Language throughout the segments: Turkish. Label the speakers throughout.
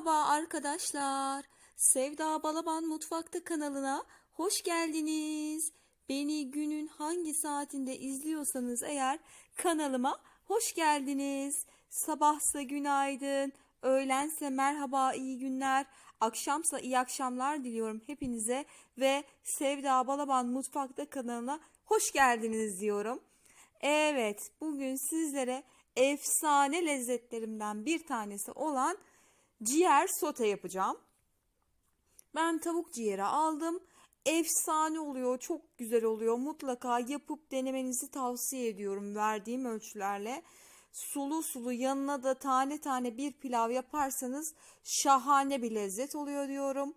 Speaker 1: Merhaba arkadaşlar. Sevda Balaban Mutfakta kanalına hoş geldiniz. Beni günün hangi saatinde izliyorsanız eğer kanalıma hoş geldiniz. Sabahsa günaydın, öğlense merhaba iyi günler, akşamsa iyi akşamlar diliyorum hepinize ve Sevda Balaban Mutfakta kanalına hoş geldiniz diyorum. Evet, bugün sizlere efsane lezzetlerimden bir tanesi olan ciğer sote yapacağım. Ben tavuk ciğeri aldım. Efsane oluyor, çok güzel oluyor. Mutlaka yapıp denemenizi tavsiye ediyorum verdiğim ölçülerle. Sulu sulu yanına da tane tane bir pilav yaparsanız şahane bir lezzet oluyor diyorum.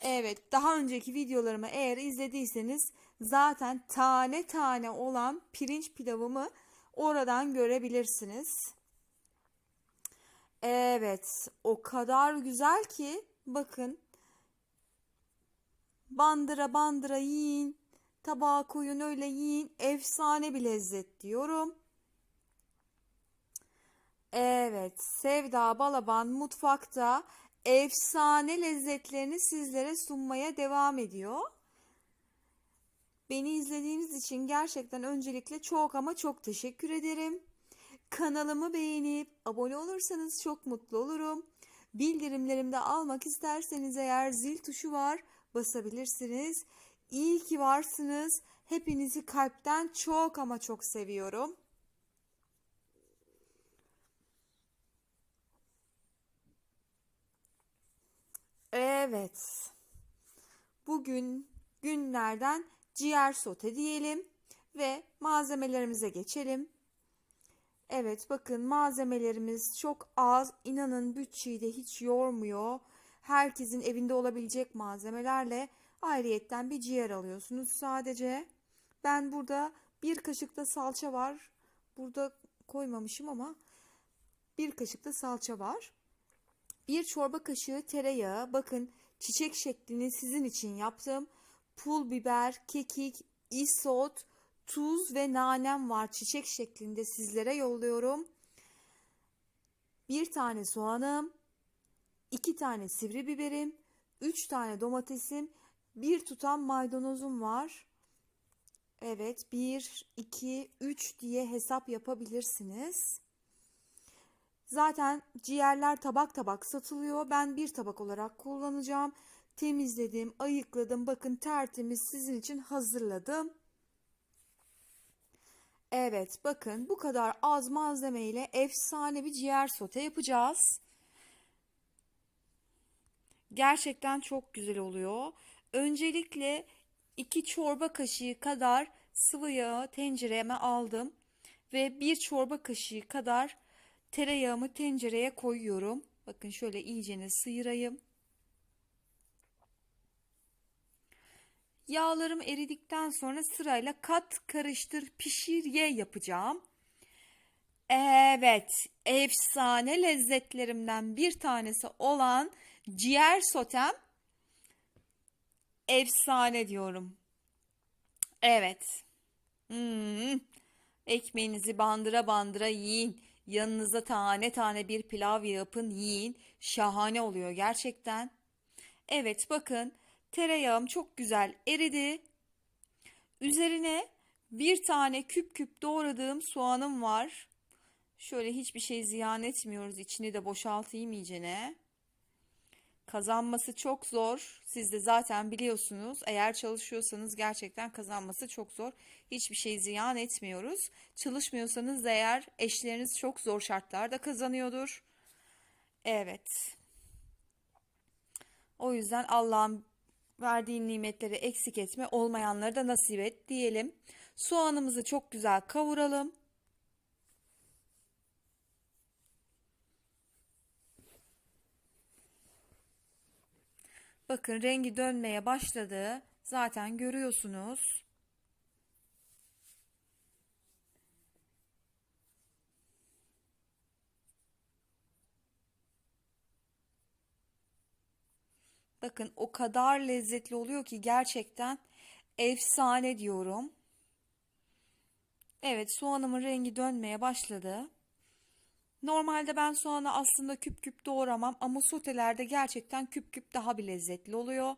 Speaker 1: Evet, daha önceki videolarımı eğer izlediyseniz zaten tane tane olan pirinç pilavımı oradan görebilirsiniz. Evet, o kadar güzel ki bakın. Bandıra bandıra yiyin. Tabağa koyun öyle yiyin. Efsane bir lezzet diyorum. Evet, Sevda Balaban mutfakta efsane lezzetlerini sizlere sunmaya devam ediyor. Beni izlediğiniz için gerçekten öncelikle çok ama çok teşekkür ederim. Kanalımı beğenip abone olursanız çok mutlu olurum. Bildirimlerimi de almak isterseniz eğer zil tuşu var basabilirsiniz. İyi ki varsınız. Hepinizi kalpten çok ama çok seviyorum. Evet. Bugün günlerden ciğer sote diyelim ve malzemelerimize geçelim. Evet bakın malzemelerimiz çok az. İnanın bütçeyi de hiç yormuyor. Herkesin evinde olabilecek malzemelerle ayrıyetten bir ciğer alıyorsunuz sadece. Ben burada bir kaşık da salça var. Burada koymamışım ama bir kaşık da salça var. Bir çorba kaşığı tereyağı. Bakın çiçek şeklini sizin için yaptım. Pul biber, kekik, isot, tuz ve nanem var çiçek şeklinde sizlere yolluyorum. Bir tane soğanım, iki tane sivri biberim, üç tane domatesim, bir tutam maydanozum var. Evet, bir, iki, üç diye hesap yapabilirsiniz. Zaten ciğerler tabak tabak satılıyor. Ben bir tabak olarak kullanacağım. Temizledim, ayıkladım. Bakın tertemiz sizin için hazırladım. Evet bakın bu kadar az malzeme ile efsane bir ciğer sote yapacağız. Gerçekten çok güzel oluyor. Öncelikle 2 çorba kaşığı kadar sıvı yağı tencereme aldım ve 1 çorba kaşığı kadar tereyağımı tencereye koyuyorum. Bakın şöyle iyicene sıyırayım. Yağlarım eridikten sonra sırayla kat, karıştır, pişir, ye yapacağım. Evet, efsane lezzetlerimden bir tanesi olan ciğer sotem efsane diyorum. Evet. Hmm. Ekmeğinizi bandıra bandıra yiyin. Yanınıza tane tane bir pilav yapın yiyin. Şahane oluyor gerçekten. Evet bakın Tereyağım çok güzel eridi. Üzerine bir tane küp küp doğradığım soğanım var. Şöyle hiçbir şey ziyan etmiyoruz. İçini de boşaltayım iyicene. Kazanması çok zor. Siz de zaten biliyorsunuz. Eğer çalışıyorsanız gerçekten kazanması çok zor. Hiçbir şey ziyan etmiyoruz. Çalışmıyorsanız eğer eşleriniz çok zor şartlarda kazanıyordur. Evet. O yüzden Allah'ın verdiğin nimetleri eksik etme, olmayanları da nasip et diyelim. Soğanımızı çok güzel kavuralım. Bakın rengi dönmeye başladı. Zaten görüyorsunuz. Bakın o kadar lezzetli oluyor ki gerçekten efsane diyorum. Evet soğanımın rengi dönmeye başladı. Normalde ben soğanı aslında küp küp doğramam ama sotelerde gerçekten küp küp daha bir lezzetli oluyor.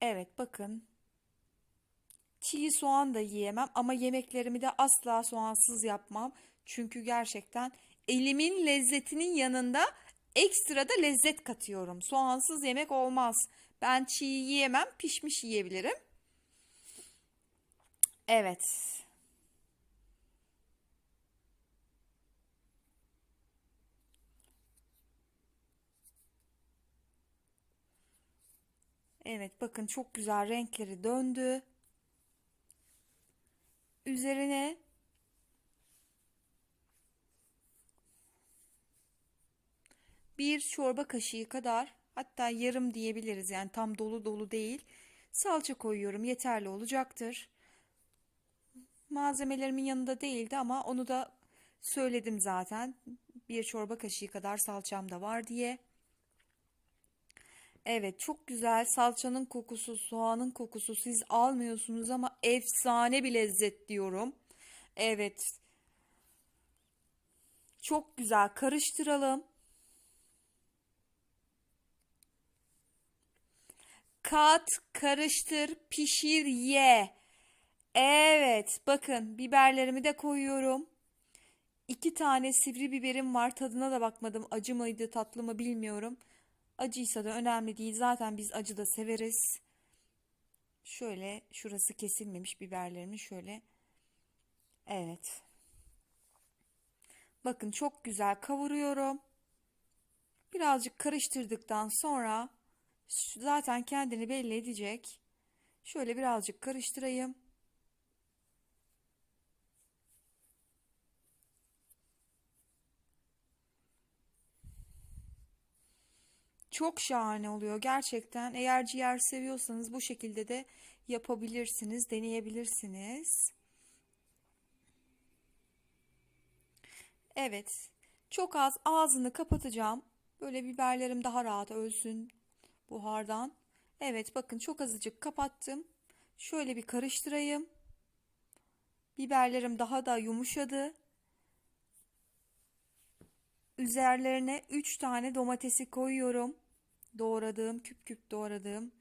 Speaker 1: Evet bakın. Çiğ soğan da yiyemem ama yemeklerimi de asla soğansız yapmam. Çünkü gerçekten elimin lezzetinin yanında ekstra da lezzet katıyorum. Soğansız yemek olmaz. Ben çiğ yiyemem, pişmiş yiyebilirim. Evet. Evet bakın çok güzel renkleri döndü. Üzerine bir çorba kaşığı kadar hatta yarım diyebiliriz yani tam dolu dolu değil. Salça koyuyorum yeterli olacaktır. Malzemelerimin yanında değildi ama onu da söyledim zaten. Bir çorba kaşığı kadar salçam da var diye. Evet çok güzel salçanın kokusu, soğanın kokusu siz almıyorsunuz ama efsane bir lezzet diyorum. Evet çok güzel karıştıralım. Kat, karıştır, pişir, ye. Evet bakın biberlerimi de koyuyorum. İki tane sivri biberim var. Tadına da bakmadım. Acı mıydı, tatlı mı bilmiyorum. Acıysa da önemli değil. Zaten biz acı da severiz. Şöyle şurası kesilmemiş biberlerimi şöyle. Evet. Bakın çok güzel kavuruyorum. Birazcık karıştırdıktan sonra zaten kendini belli edecek. Şöyle birazcık karıştırayım. Çok şahane oluyor gerçekten. Eğer ciğer seviyorsanız bu şekilde de yapabilirsiniz, deneyebilirsiniz. Evet. Çok az ağzını kapatacağım. Böyle biberlerim daha rahat ölsün buhardan. Evet bakın çok azıcık kapattım. Şöyle bir karıştırayım. Biberlerim daha da yumuşadı. Üzerlerine 3 tane domatesi koyuyorum. Doğradığım, küp küp doğradığım.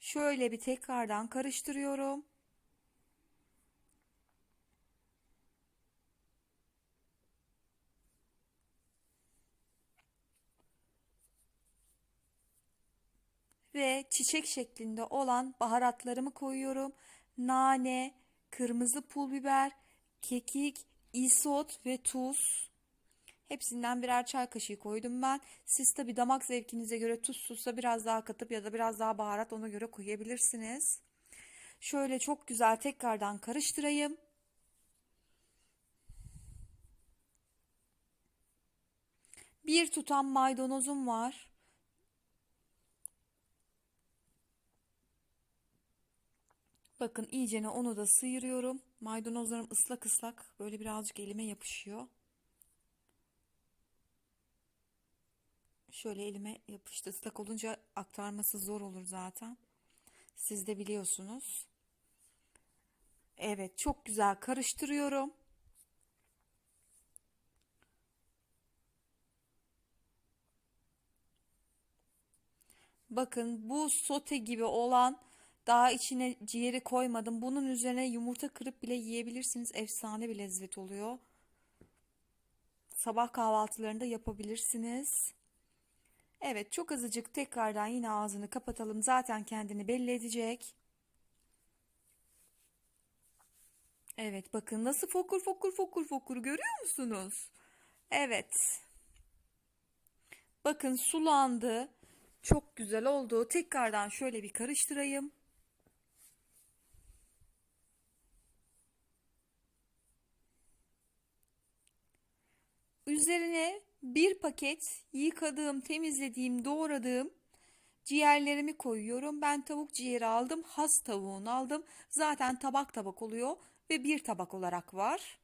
Speaker 1: Şöyle bir tekrardan karıştırıyorum. Ve çiçek şeklinde olan baharatlarımı koyuyorum. Nane, kırmızı pul biber, kekik, isot ve tuz. Hepsinden birer çay kaşığı koydum ben. Siz tabi damak zevkinize göre tuzsuzsa biraz daha katıp ya da biraz daha baharat ona göre koyabilirsiniz. Şöyle çok güzel tekrardan karıştırayım. Bir tutam maydanozum var. Bakın iyicene onu da sıyırıyorum. Maydanozlarım ıslak ıslak böyle birazcık elime yapışıyor. Şöyle elime yapıştı. Islak olunca aktarması zor olur zaten. Siz de biliyorsunuz. Evet çok güzel karıştırıyorum. Bakın bu sote gibi olan daha içine ciğeri koymadım. Bunun üzerine yumurta kırıp bile yiyebilirsiniz. Efsane bir lezzet oluyor. Sabah kahvaltılarında yapabilirsiniz. Evet çok azıcık tekrardan yine ağzını kapatalım. Zaten kendini belli edecek. Evet bakın nasıl fokur fokur fokur fokur görüyor musunuz? Evet. Bakın sulandı. Çok güzel oldu. Tekrardan şöyle bir karıştırayım. Üzerine bir paket yıkadığım, temizlediğim, doğradığım ciğerlerimi koyuyorum. Ben tavuk ciğeri aldım. Has tavuğunu aldım. Zaten tabak tabak oluyor ve bir tabak olarak var.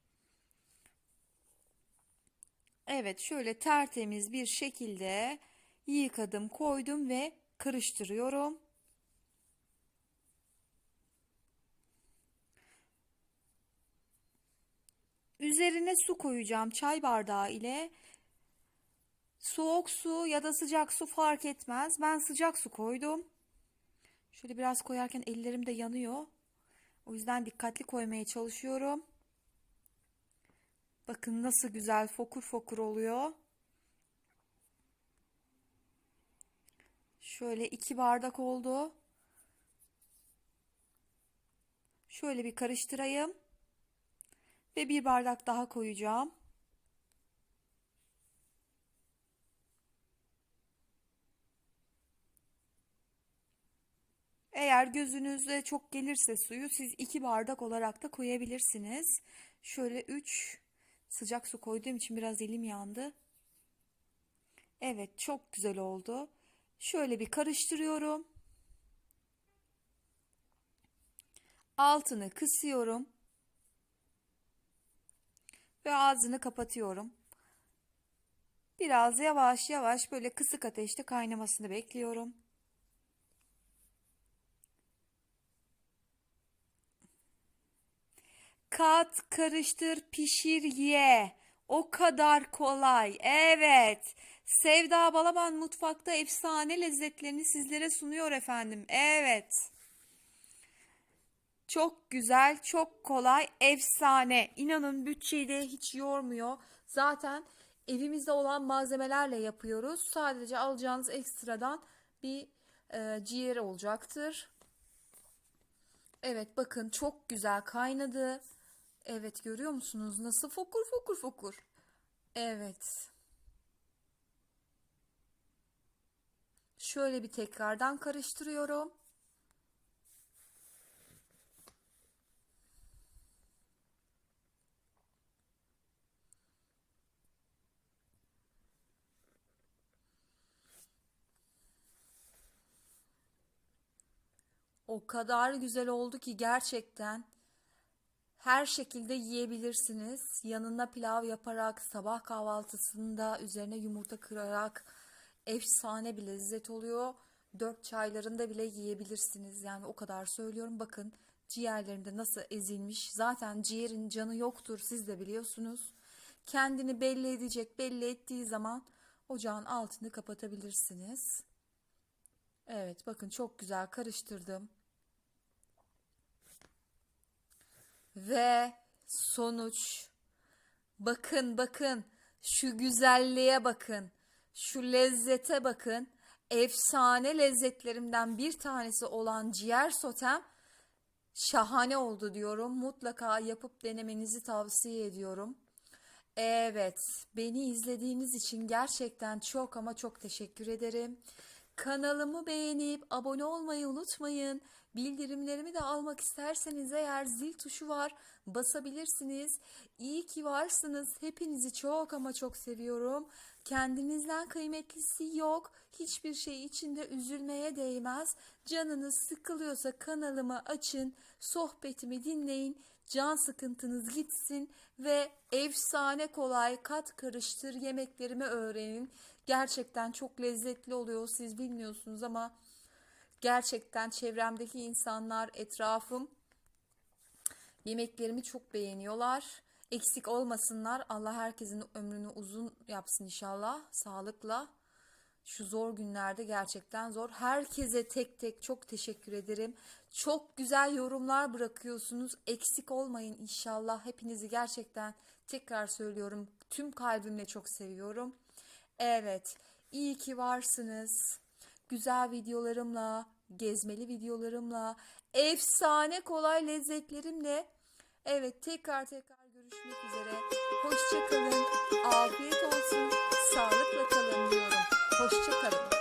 Speaker 1: Evet şöyle tertemiz bir şekilde yıkadım, koydum ve karıştırıyorum. Üzerine su koyacağım çay bardağı ile. Soğuk su ya da sıcak su fark etmez. Ben sıcak su koydum. Şöyle biraz koyarken ellerim de yanıyor. O yüzden dikkatli koymaya çalışıyorum. Bakın nasıl güzel fokur fokur oluyor. Şöyle iki bardak oldu. Şöyle bir karıştırayım. Ve bir bardak daha koyacağım. Eğer gözünüzde çok gelirse suyu siz iki bardak olarak da koyabilirsiniz. Şöyle üç sıcak su koyduğum için biraz elim yandı. Evet çok güzel oldu. Şöyle bir karıştırıyorum. Altını kısıyorum. Ve ağzını kapatıyorum. Biraz yavaş yavaş böyle kısık ateşte kaynamasını bekliyorum. Kat, karıştır, pişir, ye. O kadar kolay. Evet. Sevda Balaban mutfakta efsane lezzetlerini sizlere sunuyor efendim. Evet. Çok güzel, çok kolay, efsane. İnanın bütçeyi de hiç yormuyor. Zaten evimizde olan malzemelerle yapıyoruz. Sadece alacağınız ekstradan bir e, ciğer olacaktır. Evet bakın çok güzel kaynadı. Evet görüyor musunuz nasıl fokur fokur fokur. Evet. Şöyle bir tekrardan karıştırıyorum. O kadar güzel oldu ki gerçekten her şekilde yiyebilirsiniz. Yanına pilav yaparak, sabah kahvaltısında üzerine yumurta kırarak efsane bir lezzet oluyor. Dört çaylarında bile yiyebilirsiniz. Yani o kadar söylüyorum. Bakın ciğerlerinde nasıl ezilmiş. Zaten ciğerin canı yoktur siz de biliyorsunuz. Kendini belli edecek. Belli ettiği zaman ocağın altını kapatabilirsiniz. Evet bakın çok güzel karıştırdım. Ve sonuç. Bakın bakın şu güzelliğe bakın. Şu lezzete bakın. Efsane lezzetlerimden bir tanesi olan ciğer sotem şahane oldu diyorum. Mutlaka yapıp denemenizi tavsiye ediyorum. Evet, beni izlediğiniz için gerçekten çok ama çok teşekkür ederim. Kanalımı beğenip abone olmayı unutmayın. Bildirimlerimi de almak isterseniz eğer zil tuşu var basabilirsiniz. İyi ki varsınız. Hepinizi çok ama çok seviyorum. Kendinizden kıymetlisi yok. Hiçbir şey içinde üzülmeye değmez. Canınız sıkılıyorsa kanalımı açın. Sohbetimi dinleyin. Can sıkıntınız gitsin ve efsane kolay kat karıştır yemeklerimi öğrenin. Gerçekten çok lezzetli oluyor. Siz bilmiyorsunuz ama gerçekten çevremdeki insanlar, etrafım yemeklerimi çok beğeniyorlar. Eksik olmasınlar. Allah herkesin ömrünü uzun yapsın inşallah. Sağlıkla. Şu zor günlerde gerçekten zor. Herkese tek tek çok teşekkür ederim. Çok güzel yorumlar bırakıyorsunuz. Eksik olmayın inşallah. Hepinizi gerçekten tekrar söylüyorum. Tüm kalbimle çok seviyorum. Evet, iyi ki varsınız. Güzel videolarımla, gezmeli videolarımla, efsane kolay lezzetlerimle. Evet, tekrar tekrar görüşmek üzere. Hoşçakalın, afiyet olsun, sağlıkla kalın diyorum. Hoşçakalın.